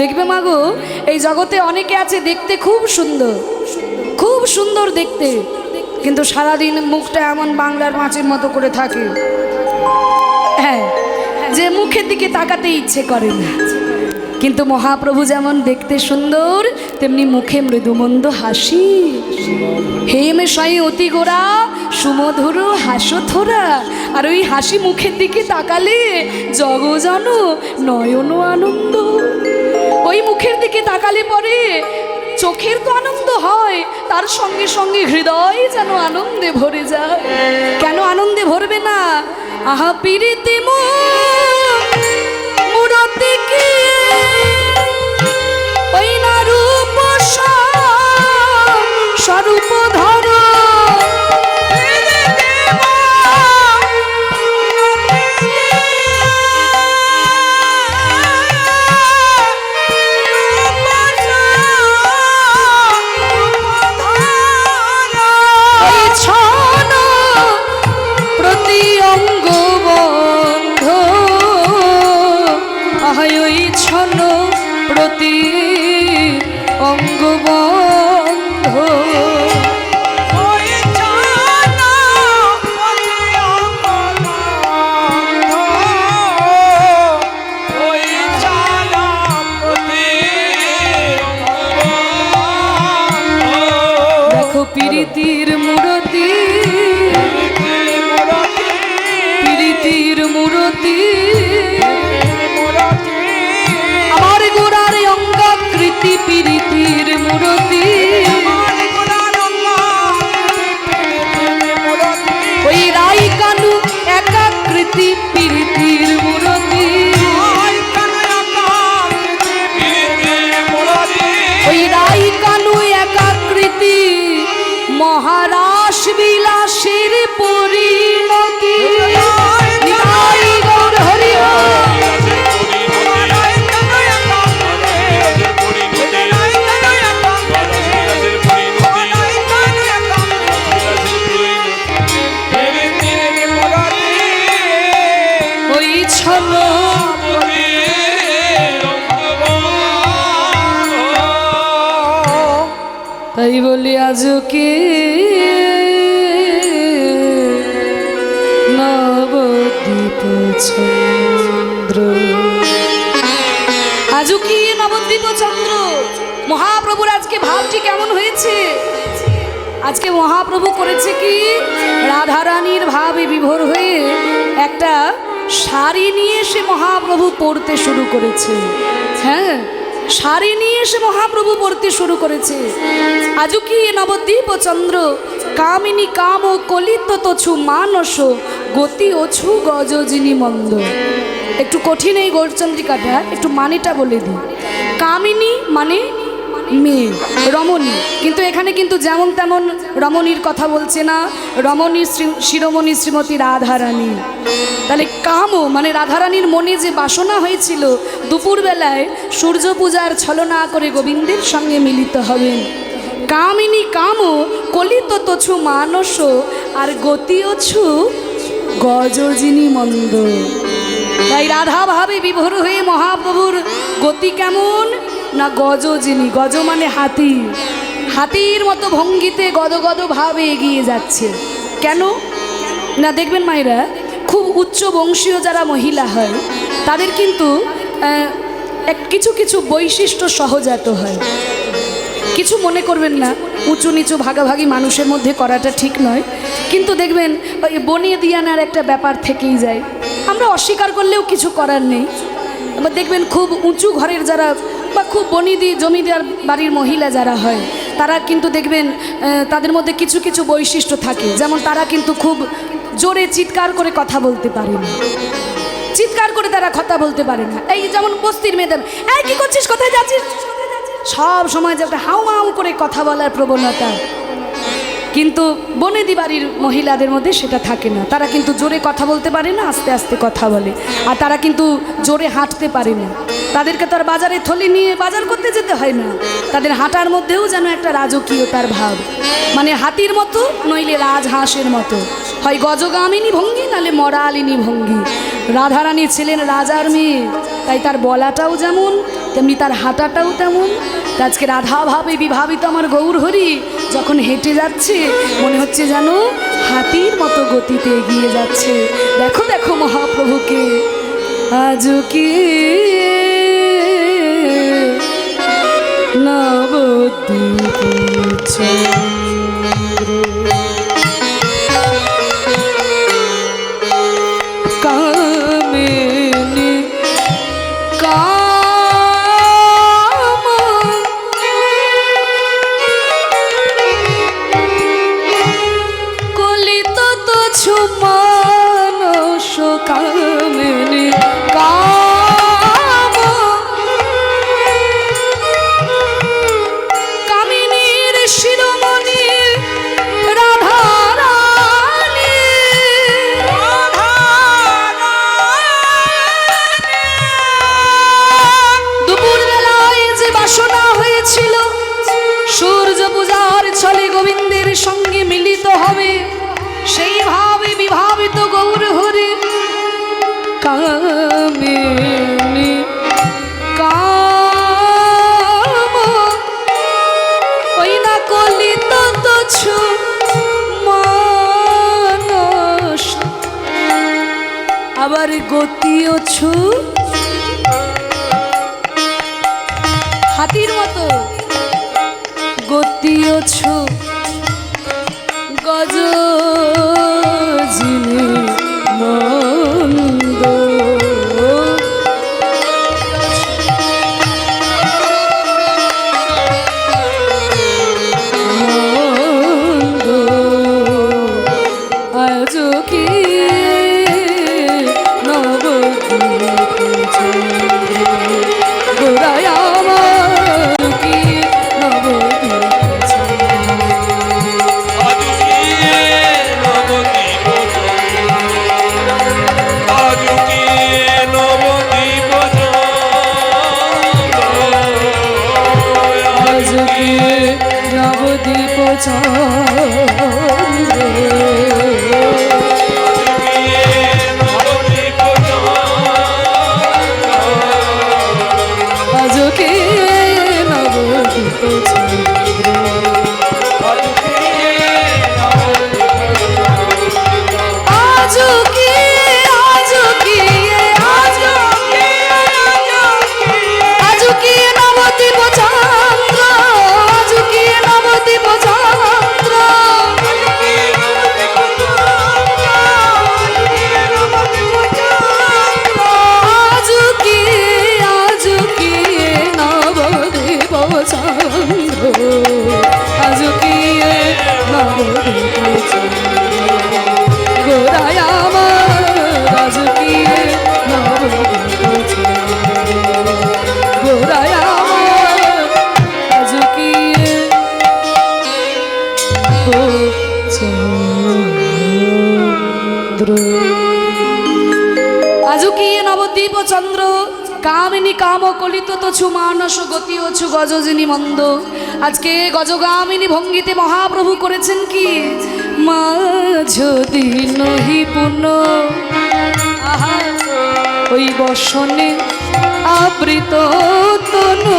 দেখবে মাগো এই জগতে অনেকে আছে দেখতে খুব সুন্দর। খুব সুন্দর দেখতে। কিন্তু সারাদিন মুখটা এমন বাংলার মাছের মতো করে থাকে। হ্যাঁ যে মুখের দিকে তাকাতে ইচ্ছে করে না। কিন্তু মহাপ্রভু যেমন দেখতে সুন্দর, তেমনি মুখে মৃদুমন্দ হাসি। হেম সাই অতি গোড়া, সুমধুর হাসো থোরা আর ওই হাসি মুখের দিকে তাকালে জগজন নয়ন আনন্দ। ওই মুখের দিকে তাকালে পরে চোখের তো আনন্দ হয়, তার সঙ্গে সঙ্গে হৃদয় যেন আনন্দে ভরে যায়। কেন আনন্দে ভরবে না? আহা রূপ স্বরূপ ধর মূরতি। আমার গোড়ার অঙ্গাকৃতি পিরিতির মূরতি। ওই তাই বলি আজকে নবদ্বীপ চন্দ্র। আজও কি নবদ্বীপ চন্দ্র? মহাপ্রভুর আজকে ভাবটি কেমন হয়েছে? আজকে মহাপ্রভু করেছে কি? রাধারানীর ভাবে বিভোর হয়ে একটা শাড়ি নিয়ে সে মহাপ্রভু পড়তে শুরু করেছে। হ্যাঁ শাড়ি নিয়ে এসে মহাপ্রভু পড়তে শুরু করেছে। আজ কি নবদ্বীপ চন্দ্র, কামিনী কাম ও কলিত তছু মানস, গতি অছু গজজিনী মন্দ। একটু কঠিন এই গৌরচন্দ্রিকাটা, একটু মানেটা বলে দিই। কামিনী মানে মেয়ে রমণী। কিন্তু এখানে কিন্তু যেমন তেমন রমণীর কথা বলছে না। রমণীর শ্রী- শিরোমণি শ্রীমতী রাধারানী। তাহলে কামও মানে রাধারানীর মনে যে বাসনা হয়েছিল, দুপুরবেলায় সূর্য পূজার ছলনা করে গোবিন্দের সঙ্গে মিলিত হবেন। কামিনী কামও, কলিত তছু মানস, আর গতিও গজজিনী মন্দ। তাই রাধা ভাবে বিভোর হয়ে মহাপ্রভুর গতি কেমন? না গজ যিনি গজ মানে হাতি। হাতির মতো ভঙ্গিতে গদ গদ ভাবে এগিয়ে যাচ্ছে। কেন? না, দেখবেন মায়েরা, খুব উচ্চ বংশীয় যারা মহিলা হয়, তাদের কিন্তু এক কিছু কিছু বৈশিষ্ট্য সহজাত হয়। কিছু মনে করবেন না, উঁচু নিচু ভাগাভাগি মানুষের মধ্যে করাটা ঠিক নয়। কিন্তু দেখবেন, ওই বনিয়ে দিয়ানার একটা ব্যাপার থেকেই যায়। আমরা অস্বীকার করলেও কিছু করার নেই। এবার দেখবেন, খুব উঁচু ঘরের যারা বা খুব বনিদি জমিদার বাড়ির মহিলা যারা হয়, তারা কিন্তু দেখবেন তাদের মধ্যে কিছু কিছু বৈশিষ্ট্য থাকে। যেমন তারা কিন্তু খুব জোরে চিৎকার করে কথা বলতে পারে না। চিৎকার করে তারা কথা বলতে পারে না। এই যেমন বস্তির মেয়েদের এই কি করছিস? কোথায় যাচ্ছিস? সব সময় যে একটা হাউ হাউ করে কথা বলার প্রবণতা। কিন্তু বনেদি বাড়ির মহিলাদের মধ্যে সেটা থাকে না। তারা কিন্তু জোরে কথা বলতে পারে না, আস্তে আস্তে কথা বলে। আর তারা কিন্তু জোরে হাঁটতে পারে না। তাদেরকে তো আর বাজারে থলি নিয়ে বাজার করতে যেতে হয় না। তাদের হাঁটার মধ্যেও যেন একটা রাজকীয়তার ভাব। মানে হাতির মতো, নইলে রাজহাঁসের মতো। হয় গজগামিনী ভঙ্গি, নালে মরালিনী ভঙ্গি। রাধারানী ছিলেন রাজার মেয়ে। তাই তার বলাটাও যেমন, তেমনি তার হাঁটাটাও তেমন। আজকে রাধা ভাবে বিভাবিত আমার গৌর হরি যখন হেঁটে যাচ্ছে, মনে হচ্ছে যেন হাতির মতো গতিতে এগিয়ে যাচ্ছে। দেখো দেখো মহাপ্রভুকে। আজও কি নবদ্বীপ আবার গতিও ছু হাতির মতো গতিও ছু নবদ্বীপ চন্দ্র। আজুকিয়ে নবদ্বীপ চন্দ্র, কামিনী কাম কলিত তছু মানস গতি অছু গজজিনী মন্দ। আজকে গজগামিনী ভঙ্গিতে মহাপ্রভু করেছেন কি? মা যদি নহি পুন। ওই বসনে আবৃত তনু।